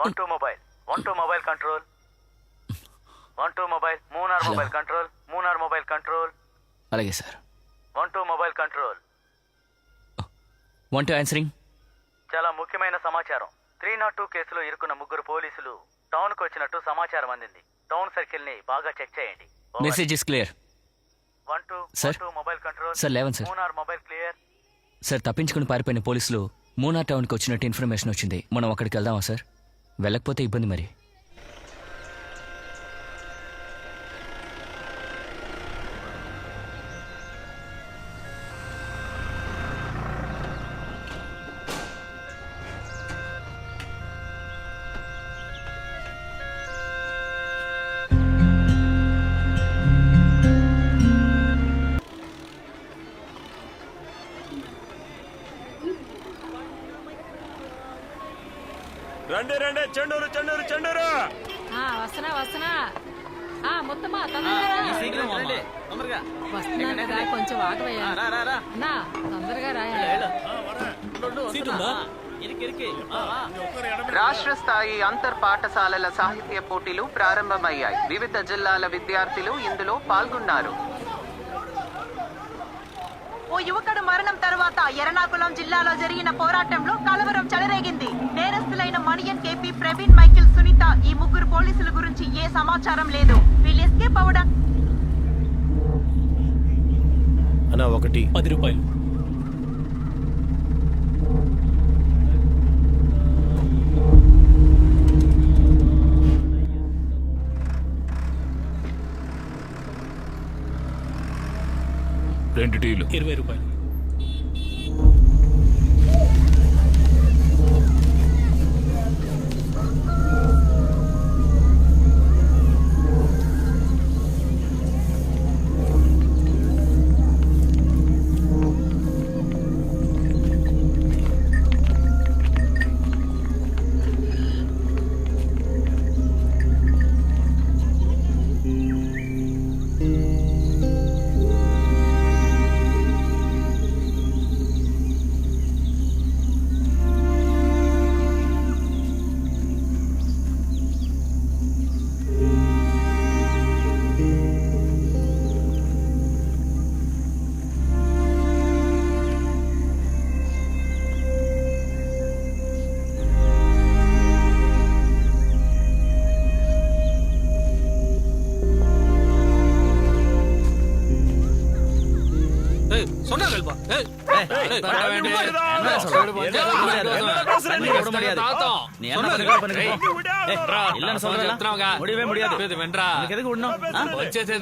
One two mobile. One two mobile control. One two mobile Munnar. Mobile control Munnar mobile control. అలాగే sir. One two mobile control. One two answering. చాలా ముఖ్యమైన సమాచారం. Three not two కేసులో ఇరుకున్న ముగ్గురు పోలీసులు టౌన్కు వచ్చినట్టు సమాచారం అందింది. టౌన్ సర్కిల్ని బాగా చెక్ చేయండి. Message is clear one two. Two mobile control. Sir eleven sir. Munnar mobile clear. Sir తప్పించుకుని పారిపోయిన పోలీసులు మూనా టౌన్కి వచ్చినట్టు ఇన్ఫర్మేషన్ వచ్చింది. మనం అక్కడికి వెళ్దామా సార్? వెళ్ళకపోతే ఇబ్బంది మరి. రండి రండి చెండూరు చెండూరు చెండూరు. ఆ, వస్తున్నా వస్తున్నా. ఆ మొత్తమా తొందరగా రా. వస్తున్నాను కదా కొంచెం ఆగవయ్యా అన్నా తొందరగా రాయా రాష్ట్ర స్థాయి అంతర్ పాఠశాలల సాహిత్య పోటీలు ప్రారంభమయ్యాయి. వివిధ జిల్లాల విద్యార్థులు ఇందులో పాల్గొన్నారు. ఓ యువకుడు మరణం తర్వాత ఎర్నాకుళం జిల్లాలో జరిగిన పోరాటంలో కలవరం చెలరేగింది. నేరస్తులైన మణియన్ కేపీ ప్రవీణ్ మైకిల్ సునీత ఈ ముగ్గురు పోలీసుల గురించి ఏ సమాచారం లేదు. వీళ్ళు ఎస్కేప్ అన్న ఒకటి. పది రూపాయలు. రెండు టీలు ఇరవై రూపాయలు.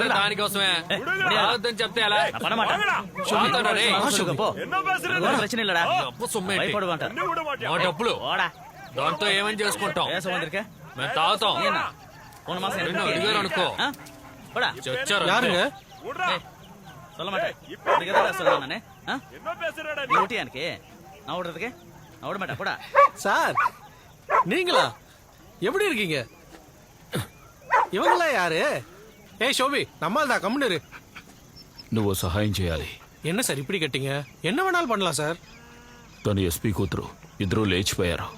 దానికోసమే. చెప్తే ఎలా? ఎన్నో మా డబ్బులు. దాంతో ఏమని చేసుకుంటాం? మేము తాగుతాం. சொல்ல மாட்டேன். அதுக்கு எதாவது சொல்லுவேன் நானே? என்ன பேசுறடா நீ? ஊட்டியா எனக்கு? நான் ஓடுறதுக்கு? நான் ஓட மாட்டேன் போடா. சார் நீங்களா? எப்படி இருக்கீங்க? ఇవ్వగలే యారే ఏ శోభి నమ్మాలి దా కమ్మునిరు నువ్వు సహాయం చేయాలి என்ன சார் இப்படி கேட்டீங்க? என்ன வேணாலும் பண்ணலாம் సార్ తను ఎస్పీ కూతురు ఇద్దరూ లేచిపోయారు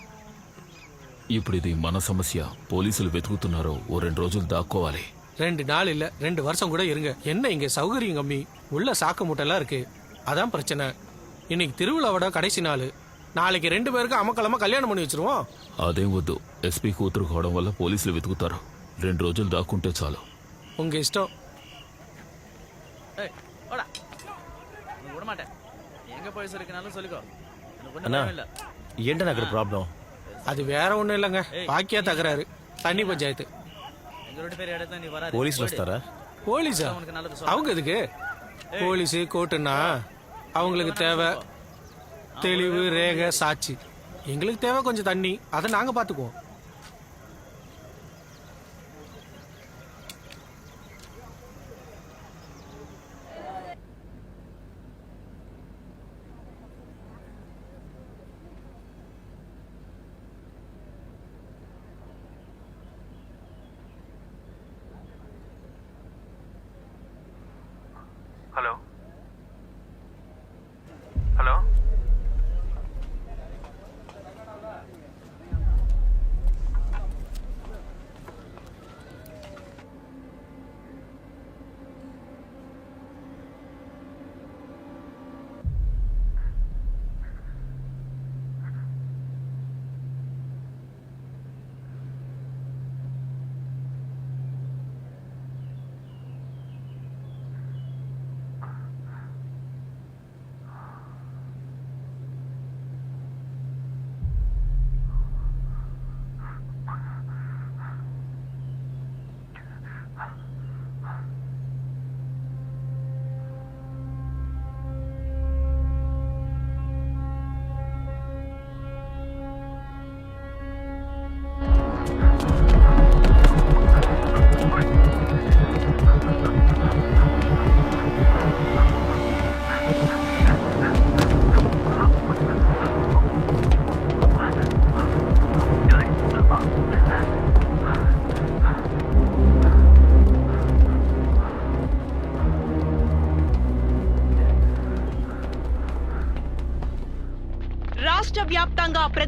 ఇప్పుడు ఇది మన సమస్య పోలీసులు వెతుకుతున్నారు ఓ రెండు రోజులు దాక్కోవాలి ரெண்டு நாள் இல்ல ரெண்டு வருஷம் கூட இருங்க என்ன இங்க சௌகரியம் கம்மி உள்ள சாக்கு மூட்டைலாம் இருக்கு அதான் பிரச்சனை இன்னைக்கு திருவிழாவோட கடைசி நாள் நாளைக்கு ரெண்டு பேருக்கு அமக்கலமா கல்யாணம் பண்ணி வச்சிருவோம் అదేం వద్దు ఎస్పీ కూతురు కావడం వల్ల పోలీసులు వెతుకుతారు రెండు రోజులు దాక్కుంటే చాలు உங்க இஷ்டம் అన్నా ఏంటన్నా అక్కడ ప్రాబ్లం அது வேற ஒண்ணும் இல்லைங்க பாக்கியா தகராறு தண்ணி பஞ்சாயத்து పోలీసులు వస్తారా போலீஸா அவங்க எதுக்கு போலீஸ் கோர்ட்டுன்னா அவங்களுக்கு தேவை தெளிவு ரேகை சாட்சி எங்களுக்கு தேவை கொஞ்சம் தண்ணி அதை நாங்க பாத்துக்குவோம் హలో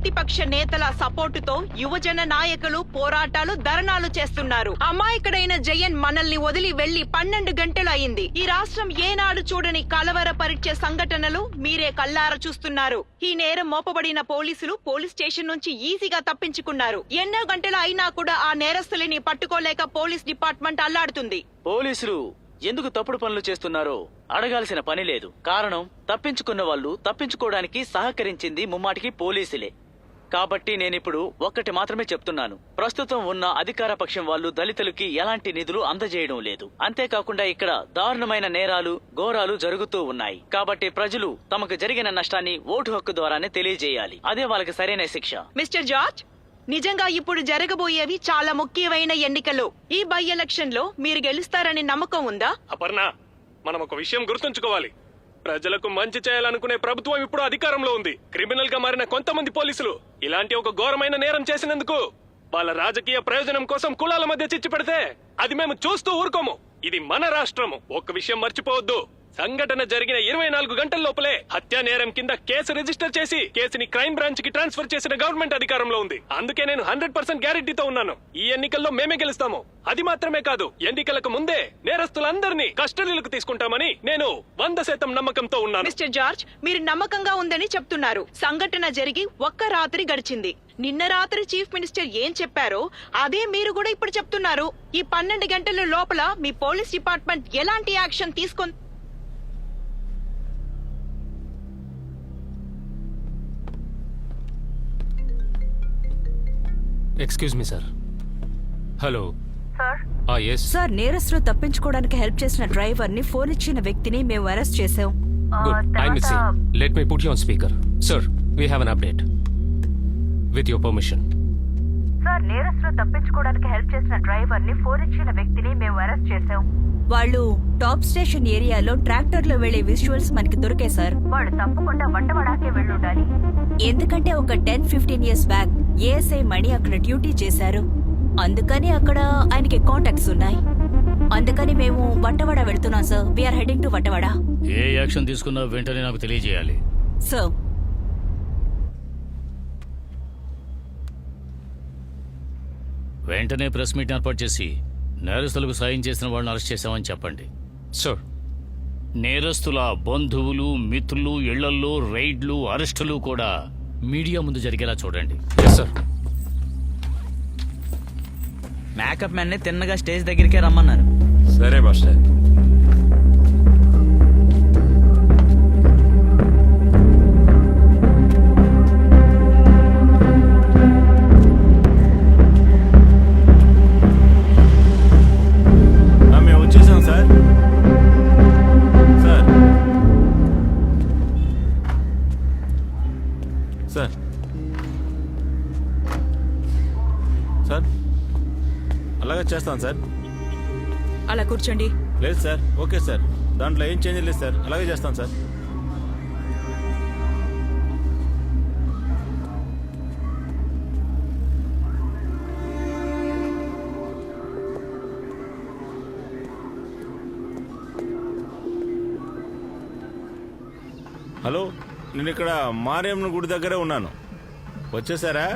ప్రతిపక్ష నేతల సపోర్టుతో యువజన నాయకులు పోరాటాలు ధర్నాలు చేస్తున్నారు. అమాయకుడైన జయన్ మనల్ని వదిలి వెళ్ళి పన్నెండు గంటలు అయింది ఈ రాష్ట్రం ఏనాడు చూడని కలవరపరిచే సంఘటనలు మీరే కల్లార చూస్తున్నారు. ఈ నేరం మోపబడిన పోలీసులు పోలీస్ స్టేషన్ నుంచి ఈజీగా తప్పించుకున్నారు. ఎన్నో గంటలు అయినా కూడా ఆ నేరస్తులని పట్టుకోలేక పోలీస్ డిపార్ట్మెంట్ అల్లాడుతుంది. పోలీసులు ఎందుకు తప్పుడు పనులు చేస్తున్నారో అడగాల్సిన పని లేదు. కారణం తప్పించుకున్న వాళ్ళు తప్పించుకోవడానికి సహకరించింది ముమ్మాటికి పోలీసులే. కాబట్టి నేనిప్పుడు ఒక్కటి మాత్రమే చెప్తున్నాను. ప్రస్తుతం ఉన్న అధికార పక్షం వాళ్ళు దళితులకి ఎలాంటి నిధులు అందజేయడం లేదు. అంతేకాకుండా ఇక్కడ దారుణమైన నేరాలు ఘోరాలు జరుగుతూ ఉన్నాయి. కాబట్టి ప్రజలు తమకు జరిగిన నష్టాన్ని ఓటు హక్కు ద్వారానే తెలియజేయాలి. అదే వాళ్ళకి సరైన శిక్ష. మిస్టర్ జార్జ్ నిజంగా ఇప్పుడు జరగబోయేవి చాలా ముఖ్యమైన ఎన్నికలు. ఈ బై ఎలక్షన్లో మీరు గెలుస్తారని నమ్మకం ఉందా? అపర్ణ మనం ఒక విషయం గుర్తుంచుకోవాలి. ప్రజలకు మంచి చేయాలనుకునే ప్రభుత్వం ఇప్పుడు అధికారంలో ఉంది. క్రిమినల్గా మారిన కొంతమంది పోలీసులు ఇలాంటి ఒక ఘోరమైన నేరం చేసినందుకు వాళ్ళ రాజకీయ ప్రయోజనం కోసం కులాల మధ్య చిచ్చు పెడితే అది మేము చూస్తూ ఊరుకోము. ఇది మన రాష్ట్రము. ఒక్క విషయం మర్చిపోవద్దు. సంఘటన జరిగిన ఇరవై నాలుగు గంటల లోపలే హత్యా నేరం కింద కేసు రిజిస్టర్ చేసి కేసుని క్రైమ్ బ్రాంచ్కి ట్రాన్స్ఫర్ చేసిన గవర్నమెంట్ అధికారంలో ఉంది. అందుకే నేను హండ్రెడ్ పర్సెంట్ గ్యారెంటీతో ఉన్నాను. ఈ ఎన్నికల్లో మేమే గెలుస్తాము. అది మాత్రమే కాదు ఎన్నికలకు ముందే నేరస్తులందరినీ కస్టడీలకు తీసుకుంటామని నేను వంద శాతం నమ్మకంతో ఉన్నాను. మిస్టర్ జార్జ్ మీరు నమ్మకంగా ఉందని చెప్తున్నారు. సంఘటన జరిగి ఒక్క రాత్రి గడిచింది. నిన్న రాత్రి చీఫ్ మినిస్టర్ ఏం చెప్పారో అదే మీరు కూడా ఇప్పుడు చెప్తున్నారు. ఈ పన్నెండు గంటల లోపల మీ పోలీస్ డిపార్ట్మెంట్ ఎలాంటి యాక్షన్ తీసుకొని excuse me sir hello sir yes sir నేరస్తులు తప్పించుకోవడానికి హెల్ప్ చేసిన డ్రైవర్ని ఫోన్ ఇచ్చిన వ్యక్తిని మేము అరెస్ట్ చేసాం good I miss let me put you on speaker sir we have an update with your permission sir నేరస్తులు తప్పించుకోవడానికి హెల్ప్ చేసిన డ్రైవర్ని ఫోన్ ఇచ్చిన వ్యక్తిని మేము అరెస్ట్ చేసాం వాళ్ళు టాప్ స్టేషన్ ఏరియాలో ట్రాక్టర్లో వెళ్ళే విజువల్స్ మనకి దొరికాయి సార్ వాళ్ళు తప్పకుండా వంటవడాకే వెళ్ళుండాలి ఎందుకంటే ఒక ten fifteen years back ASI Mani అక్కడ డ్యూటీ చేశారు. అందుకని అక్కడ ఆయనకి కాంటాక్ట్స్ ఉన్నాయి. అందుకని మేము వంటవాడ వెళ్తున్నాం sir we're heading to Vantavada A action తీసుకున్నా వెంటనే నాకు తెలియజేయాలి. సార్ వెంటనే ప్రెస్ మీట్ ఏర్పాటు చేసి నేరస్తులకు సాయం చేసిన వాళ్ళని అరెస్ట్ చేశామని చెప్పండి. సార్ నేరస్తుల బంధువులు మిత్రులు ఇళ్ళల్లో రైడ్లు అరెస్టులు కూడా మీడియా ముందు జరిగేలా చూడండి. మేకప్ మ్యాన్ని తిన్నగా స్టేజ్ దగ్గరికే రమ్మన్నారు. సరే మాస్టర్. అలాగే చేస్తాం సార్. అలా కూర్చోండి. లేదు సార్ ఓకే సార్. దాంట్లో ఏం చేంజ్ లేదు సార్ అలాగే చేస్తాం సార్. హలో నేను ఇక్కడ మారియమ్మ గుడి దగ్గరే ఉన్నాను. వచ్చేసారా?